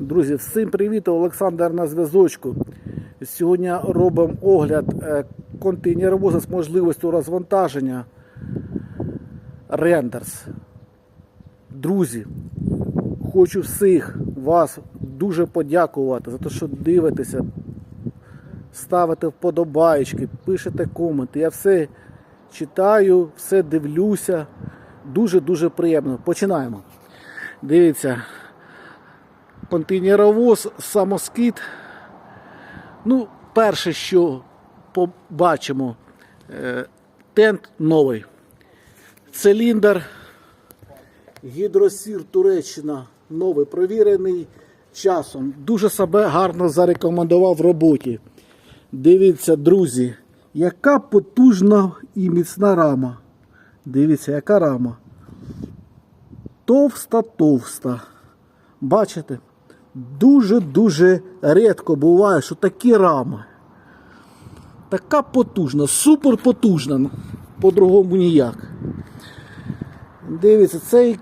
Друзі, всім привіт! Олександр на зв'язочку. Сьогодні робимо огляд е, контейнеровоза з можливістю розвантаження Renders. Друзі, хочу всіх вас дуже подякувати за те, що дивитеся, ставите вподобайки, пишете коменти. Я все читаю, все дивлюся. Дуже-дуже приємно. Починаємо. Дивіться, контейнеровоз, самоскид. Ну, перше, що побачимо, е, тент новий. Циліндр, гідросір Туреччина, новий, провірений часом. Дуже себе гарно зарекомендував в роботі. Дивіться, друзі, яка потужна і міцна рама. Дивіться, яка рама. Товста-товста. Бачите? Дуже-дуже рідко буває, що такі рами. Така потужна, супер потужна. По-другому ніяк. Дивіться, цей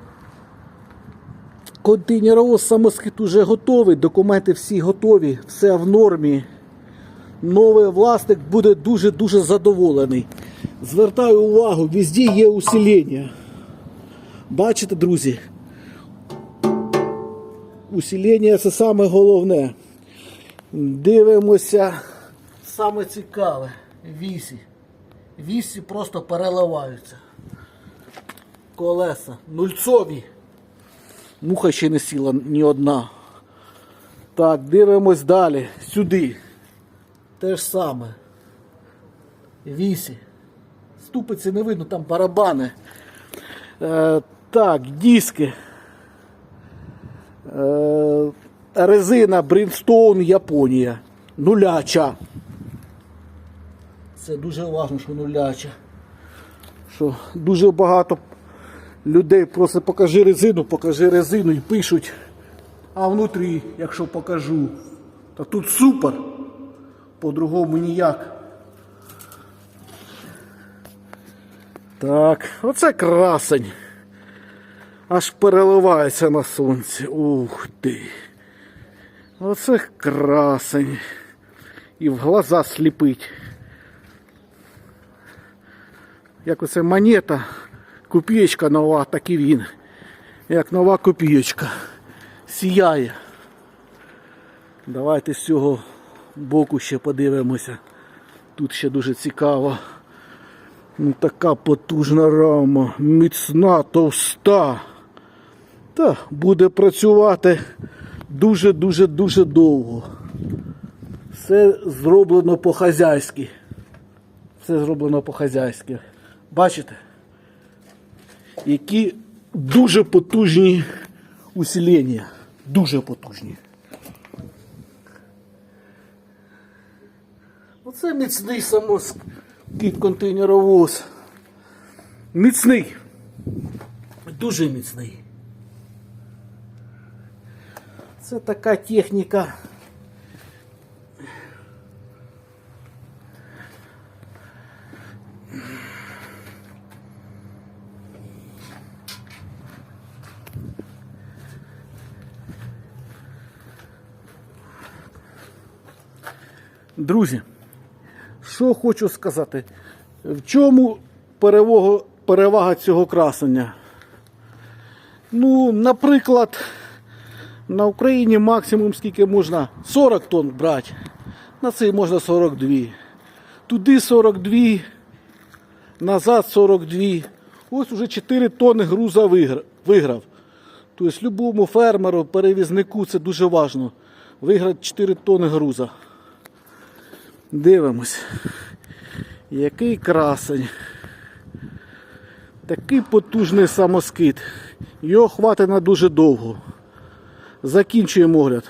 контейнеровоз самоскид уже готовий, документи всі готові, все в нормі. Новий власник буде дуже-дуже задоволений. Звертаю увагу, везде є усилення. Бачите, друзі? Усилення це саме головне. Дивимося саме цікаве. Вісі. Вісі просто переливаються. Колеса. Нульцові. Муха ще не сіла ні одна. Так, дивимось далі. Сюди. Те ж саме. Вісі. Ступиці не видно, там барабани. Е, так, диски. Е, резина Bridgestone Японія. Нуляча. Це дуже важливо, що нуляча. Що дуже багато людей просить покажи резину, покажи резину і пишуть. А внутрі, якщо покажу, то тут супер. По-другому ніяк. Так, оце красень. Аж переливається на сонці. Ух ти. Оце красень. І в глаза сліпить. Як оце монета, копієчка нова, так і він. Як нова копієчка. Сіяє. Давайте з цього боку ще подивимося. Тут ще дуже цікаво. Ну, така потужна рама, міцна, товста. Та буде працювати дуже-дуже дуже довго. Все зроблено по-хазяйськи. Все зроблено по-хазяйськи. Бачите? Які дуже потужні усилення. Дуже потужні. Оце міцний самоскид контейнеровоз. Міцний. Дуже міцний. Це така техніка. Друзі, що хочу сказати, в чому перевага, цього красення? Ну, наприклад, на Україні максимум скільки можна 40 тонн брати, на цей можна 42. Туди 42, назад 42. Ось уже 4 тонни груза виграв. Тобто любому фермеру, перевізнику це дуже важливо. Виграти 4 тонни груза. Дивимось. Який красень. Такий потужний самоскид. Його хватить на дуже довго. Закінчуємо огляд.